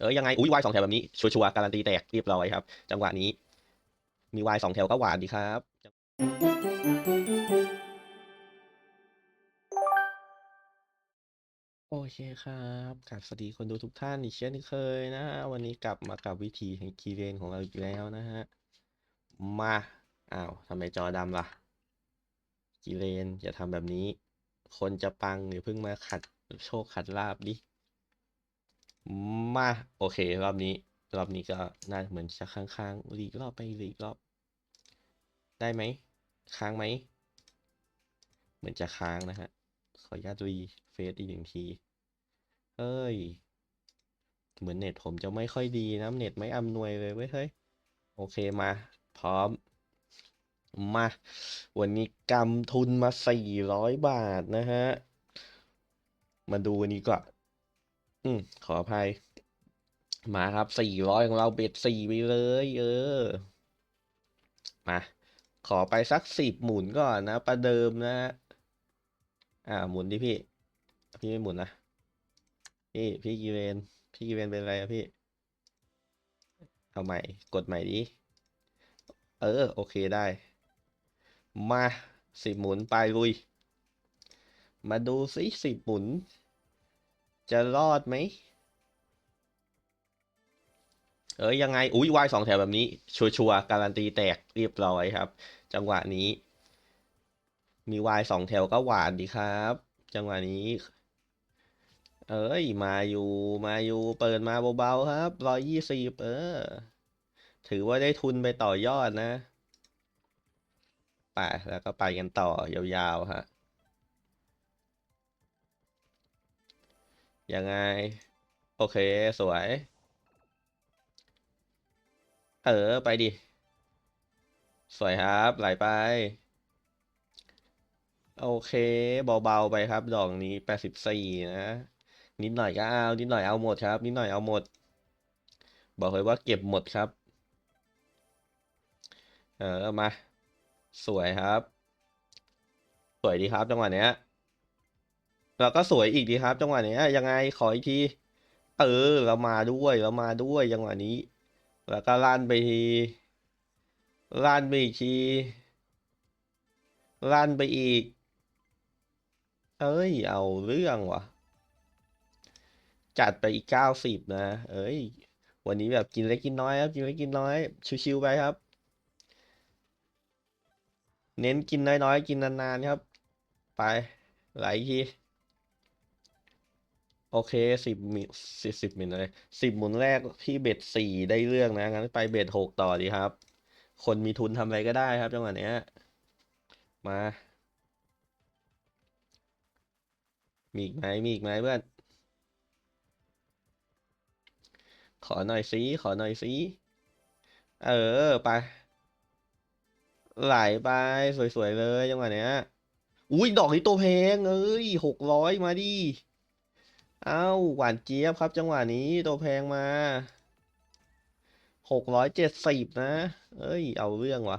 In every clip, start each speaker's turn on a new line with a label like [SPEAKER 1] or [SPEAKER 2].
[SPEAKER 1] เออยังไงอุ้ยวายสองแถวแบบนี้ชัวร์ๆการันตีแตกเรียบร้อยครับ จังหวะนี้ มีวายสองแถวก็หวานดีครับโอเคครับกลับสวัสดีคนดูทุกท่านอีกเช่นเคยนะฮะวันนี้กลับมากับวิธีแห่งกีเรนของเราอีกแล้วนะฮะ มา อ้าวทำไมจอดำล่ะ กีเรนอย่าทำแบบนี้ คนจะปังหรือเพิ่งมาขัดโชคขัดลาบดิ มาโอเค รอบนี้ รอบนี้ก็น่าเหมือนจะค้างๆอีกรอบไปอีกรอบ ได้ไหม ค้างไหม เหมือนจะค้างนะฮะ ขออนุญาตรีเฟซอีกหนึ่งทีเฮ้ย เหมือนเน็ตผมจะไม่ค่อยดีนะ เน็ตไม่อำนวยเลยเว้ยเฮ้ย โอเคมา พร้อม มา วันนี้กำทุนมาสี่ร้อยบาทนะฮะ มาดูวันนี้ก่อน อืมขออภัย มาครับสี่ร้อยของเราเบ็ดสี่ไปเลยเออ มา ขอไปสักสิบหมุนก่อนนะ ประเดิมนะ อ่า หมุนดิพี่ พี่ไม่หมุนนะ พี่ พี่กีเวนพี่กีเวนเป็นอะไรอะพี่ เอาใหม่ กดใหม่ดิ เออ โอเคได้ มาสิบหมุนไปลุย มาดูสิสิบหมุน จะรอดไหม เอ้ยยังไง อุ้ยวายสองแถวแบบนี้ ชัวร์ๆการันตีแตกเรียบร้อยครับ จังหวะนี้ มีวายสองแถวก็หวานดีครับ จังหวะนี้ เอ้ยมาอยู่มาอยู่เปิดมาเบาๆครับร้อยยี่สิบเออ ถือว่าได้ทุนไปต่อยอดนะไปแล้วก็ไปกันต่อยาวๆฮะ ยังไง โอเคสวย เออ ไปดิ สวยครับ ไหลไป โอเคเบาๆไปครับ ดอกนี้แปดสิบสี่นะ นิดหน่อยก็เอา นิดหน่อยเอาหมดครับ นิดหน่อยเอาหมด บอกเลยว่าเก็บหมดครับ เออมา สวยครับ สวยดีครับจังหวะเนี้ย แล้วก็สวยอีกดีครับ จังหวะนี้ยังไงขออีกที เออเรามาด้วยเรามาด้วยจังหวะนี้ แล้วก็ลั่นไปทีลั่นไปอีกทีลั่นไปอีก เอ้ย เอาเรื่องวะจัดไปอีกเก้าสิบนะ เอ้ย วันนี้แบบกินเล็กกินน้อยครับ กินเล็กกินน้อย ชิวๆไปครับ เน้นกินน้อยๆ กินนานๆครับ ไป หลอีกที โอเคสิบมิสิบสิบมิลเลยสิบหมุนแรกพี่เบ็ดสี่ได้เรื่องนะงั้นไปเบ็ดหกต่อดีครับ คนมีทุนทำอะไรก็ได้ครับจังหวะเนี้ย มา มีอีกไหมมีอีกไหมเพื่อน ขอหน่อยสิขอหน่อยสิเออไป ไหลไปสวยๆเลยจังหวะเนี้ยอุ้ยดอกนี้ตัวแพงเอ้ยหกร้อยมาดิ เอ้าหวานเจี๊ยบครับจังหวะนี้ตัวแพงมาหกร้อยเจ็ดสิบนะ เอ้ย เอาเรื่องวะ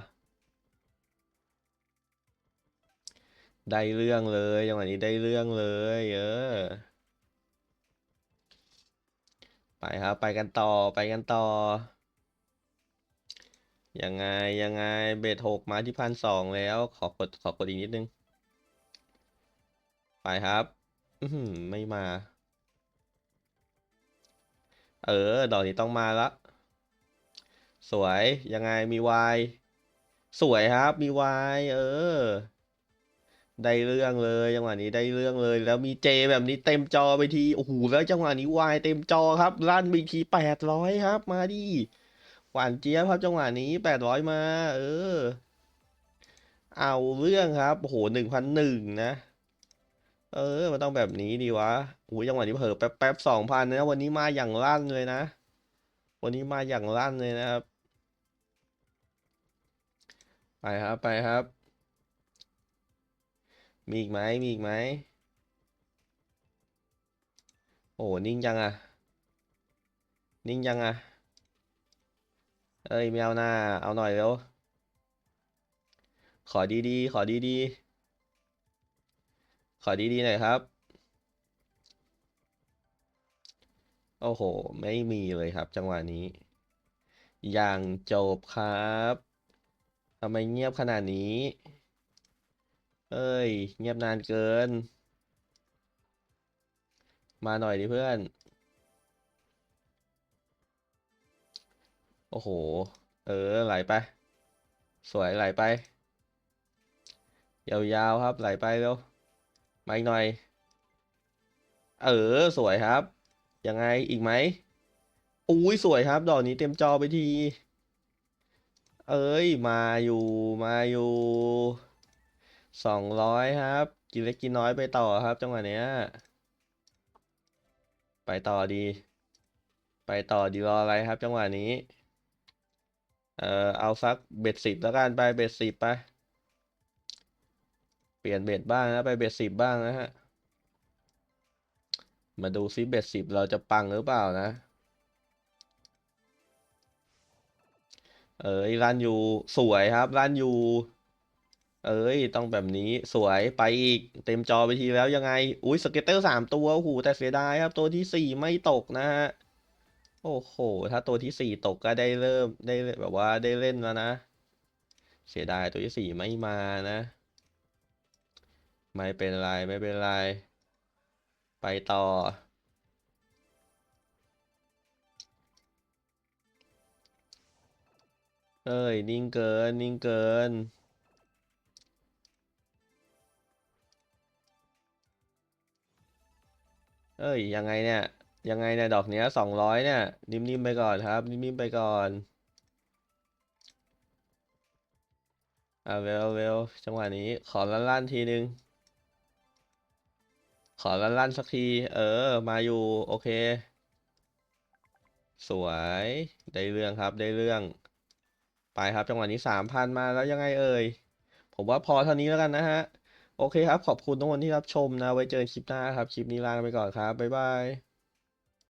[SPEAKER 1] ได้เรื่องเลยจังหวะนี้ได้เรื่องเลยเออไปครับไปกันต่อไปกันต่อ ยังไงยังไงเบสหกมาที่พันสองแล้วขอกดขอกดอีกนิดนึง ไปครับ อืไม่มา เออ ดอกนี้ต้องมาละ สวย ยังไงมีวาย สวยครับ มีวาย เออ ได้เรื่องเลยจังหวะนี้ได้เรื่องเลย แล้วมีเจแบบนี้เต็มจอไปที โอ้โห แล้วจังหวะนี้วายเต็มจอครับลั่นไปทีแปดร้อยครับ มาดิ หวานเจี๊ยบครับจังหวะนี้แปดร้อยมา เออ เอาเรื่องครับ โอ้โหหนึ่งพันหนึ่งนะ เออ มันต้องแบบนี้ดีวะอุ้ยจังหวะนี้เผลอแป๊บแป๊บสองพันนะวันนี้มาอย่างลั่นเลยนะ วันนี้มาอย่างลั่นเลยนะครับ ไปครับไปครับ มีอีกไหมมีอีกไหมโอ้นิ่งจังอะนิ่งจังอะเอ้ยไม่เอาหน้า เอาหน่อยเร็ว ขอดีๆ ขอดีๆ ขอดีๆหน่อยครับ โอ้โห ไม่มีเลยครับ จังหวะนี้ อย่างจบครับทำไมเงียบขนาดนี้ เอ้ย เงียบนานเกิน มาหน่อยดิเพื่อน โอ้โห เออ ไหลไป สวยไหลไป ยาวๆครับ ไหลไปเร็ว มาอีกหน่อย เออ สวยครับ ยังไงอีกไหมอุ้ยสวยครับ ดอกนี้เต็มจอไปที เอ้ย มาอยู่มาอยู่สองร้อยครับ กินเล็กกินน้อยไปต่อครับ จังหวะเนี้ย ไปต่อดี ไปต่อดีรออะไรครับ จังหวะนี้ เออเอาสักเบ็ดสิบแล้วกันไปเบ็ดสิบไป เปลี่ยนเบ็ดบ้างนะไปเบ็ดสิบบ้างนะฮะ มาดูซิเบ็ดสิบเราจะปังหรือเปล่านะ เอ้ยรันอยู่สวยครับรันอยู่เอ้ย ต้องแบบนี้สวยไปอีก เต็มจอไปทีแล้วยังไง อุ้ยสเก็ตเตอร์สามตัวโอ้โหแต่เสียดายครับ ตัวที่สี่ไม่ตกนะฮะ โอ้โห ถ้าตัวที่สี่ตกก็ได้เริ่มได้แบบว่าได้เล่นแล้วนะ เสียดายตัวที่สี่ไม่มานะ ไม่เป็นไรไม่เป็นไร ไปต่อ เอ้ย นิ่งเกิน นิ่งเกิน เอ้ย ยังไงเนี่ย ยังไงเนี่ย ดอกเนี้ยสองร้อยเนี่ย นิ่มๆไปก่อนครับ นิ่มๆไปก่อนอ่าเร็วเร็วจังหวะนี้ขอลั่นๆทีนึง ขอลั่นๆสักที เออ มาอยู่ โอเค สวย ได้เรื่องครับได้เรื่อง ไปครับจังหวะนี้สามพันมาแล้วยังไงเอ่ย ผมว่าพอเท่านี้แล้วกันนะฮะ โอเคครับ ขอบคุณทุกคนที่รับชมนะ ไว้เจอกันคลิปหน้าครับ คลิปนี้ลาไปก่อนครับ บ๊ายบาย